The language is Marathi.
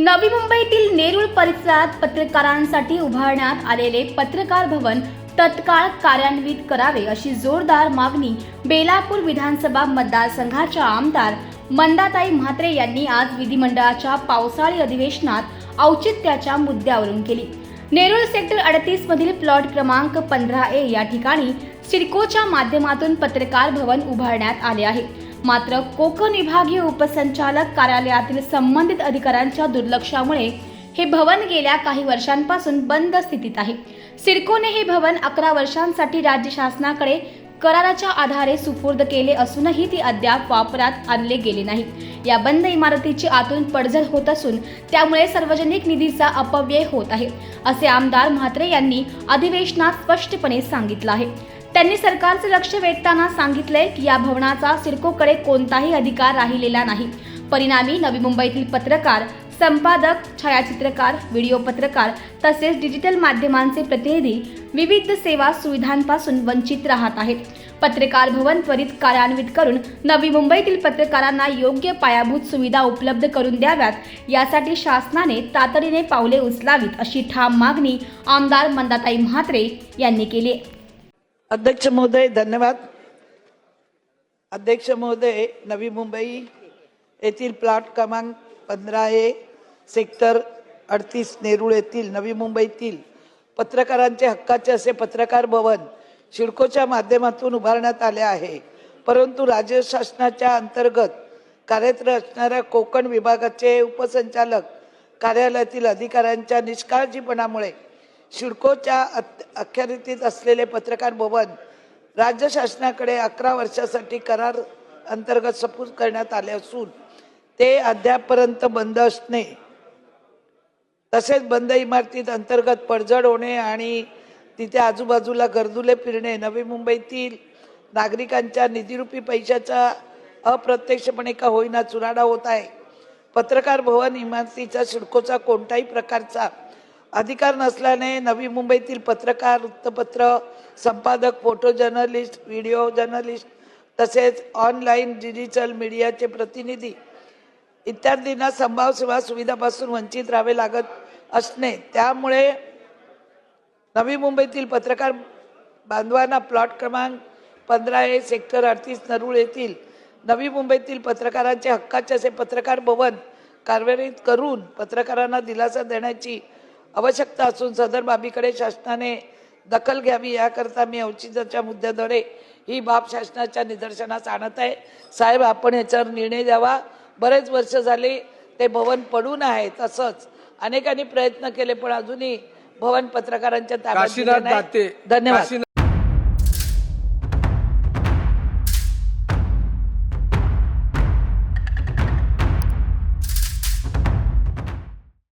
नवी मुंबईतील नेरूळ परिसरात पत्रकारांसाठी उभारण्यात आलेले पत्रकार भवन तत्काळ कार्यान्वित करावे अशी जोरदार मागणी बेलापूर विधानसभा मतदारसंघाच्या आमदार मंदाताई म्हात्रे यांनी आज विधिमंडळाच्या पावसाळी अधिवेशनात औचित्याच्या मुद्द्यावरून केली. नेरूळ सेक्टर अडतीस मधील प्लॉट क्रमांक पंधरा ए या ठिकाणी सिडकोच्या माध्यमातून पत्रकार भवन उभारण्यात आले आहे. मात्र कोकण विभागीय उपसंचालक कार्यालयातील संबंधित अधिकाऱ्यांच्या दुर्लक्षामुळे हे भवन गेल्या काही वर्षांपासून बंद स्थितीत आहे. सिडकोने हे भवन अकरा वर्षांसाठी राज्य शासनाकडे कराराच्या आधारे सुपूर्द केले असूनही ती अद्याप वापरात आणले गेले नाही. या बंद इमारतीची आतून पडझड होत असून त्यामुळे सार्वजनिक निधीचा अपव्यय होत आहे असे आमदार म्हात्रे यांनी अधिवेशनात स्पष्टपणे सांगितलं आहे. त्यांनी सरकारचे लक्ष वेधताना सांगितलंय की या भवनाचा सिडकोकडे कोणताही अधिकार राहिलेला नाही. परिणामी नवी मुंबईतील पत्रकार संपादक छायाचित्रकार व्हिडिओ पत्रकार तसेच डिजिटल माध्यमांचे प्रतिनिधी विविध सेवा सुविधांपासून वंचित राहत आहेत. पत्रकार भवन त्वरित कार्यान्वित करून नवी मुंबईतील पत्रकारांना योग्य पायाभूत सुविधा उपलब्ध करून द्याव्यात यासाठी शासनाने तातडीने पावले उचलावीत अशी ठाम मागणी आमदार मंदाताई म्हात्रे यांनी केली आहे. अध्यक्ष महोदय धन्यवाद. अध्यक्ष महोदय नवी मुंबई येथील प्लॉट क्रमांक पंधरा ए सेक्टर अडतीस नेरुळ येथील नवी मुंबईतील पत्रकारांचे हक्काचे असे पत्रकार भवन शिडकोच्या माध्यमातून उभारण्यात आले आहे. परंतु राज्य शासनाच्या अंतर्गत कार्यरत असणाऱ्या कोकण विभागाचे उपसंचालक कार्यालयातील अधिकाऱ्यांच्या निष्काळजीपणामुळे शिडकोच्या अत- अखत्यारीत असलेले पत्रकार भवन राज्य शासनाकडे अकरा वर्षासाठी करार अंतर्गत सपूर्द करण्यात आले असून ते अद्यापपर्यंत बंद असणे तसेच बंद इमारतीत अंतर्गत पडझड होणे आणि तिथे आजूबाजूला गर्दुले फिरणे नवी मुंबईतील नागरिकांच्या निधीरूपी पैशाचा अप्रत्यक्षपणे का होईना चुराडा होत आहे. पत्रकार भवन इमारतीचा सिडकोचा कोणत्याही प्रकारचा अधिकार नसल्याने नवी मुंबईतील पत्रकार वृत्तपत्र संपादक फोटो जर्नलिस्ट व्हिडिओ जर्नलिस्ट तसेच ऑनलाईन डिजिटल मीडियाचे प्रतिनिधी इत्यादींना संभाव सेवा सुविधापासून वंचित राहावे लागत असणे. त्यामुळे नवी मुंबईतील पत्रकार बांधवांना प्लॉट क्रमांक पंधरा ए सेक्टर अडतीस नरूळ येथील नवी मुंबईतील पत्रकारांचे हक्काचे असे पत्रकार भवन कार्यान्वित करून पत्रकारांना दिलासा देण्याची आवश्यकता असून सदर बाबीकडे शासनाने दखल घ्यावी याकरता मी औचित्याच्या मुद्द्याद्वारे ही बाब शासनाच्या निदर्शनास आणत आहे. साहेब आपण याच्यावर निर्णय द्यावा. बरेच वर्ष झाले ते भवन पडून आहे तसंच अनेकांनी प्रयत्न केले पण अजूनही भवन पत्रकारांच्या ताब्यात धन्यवाद.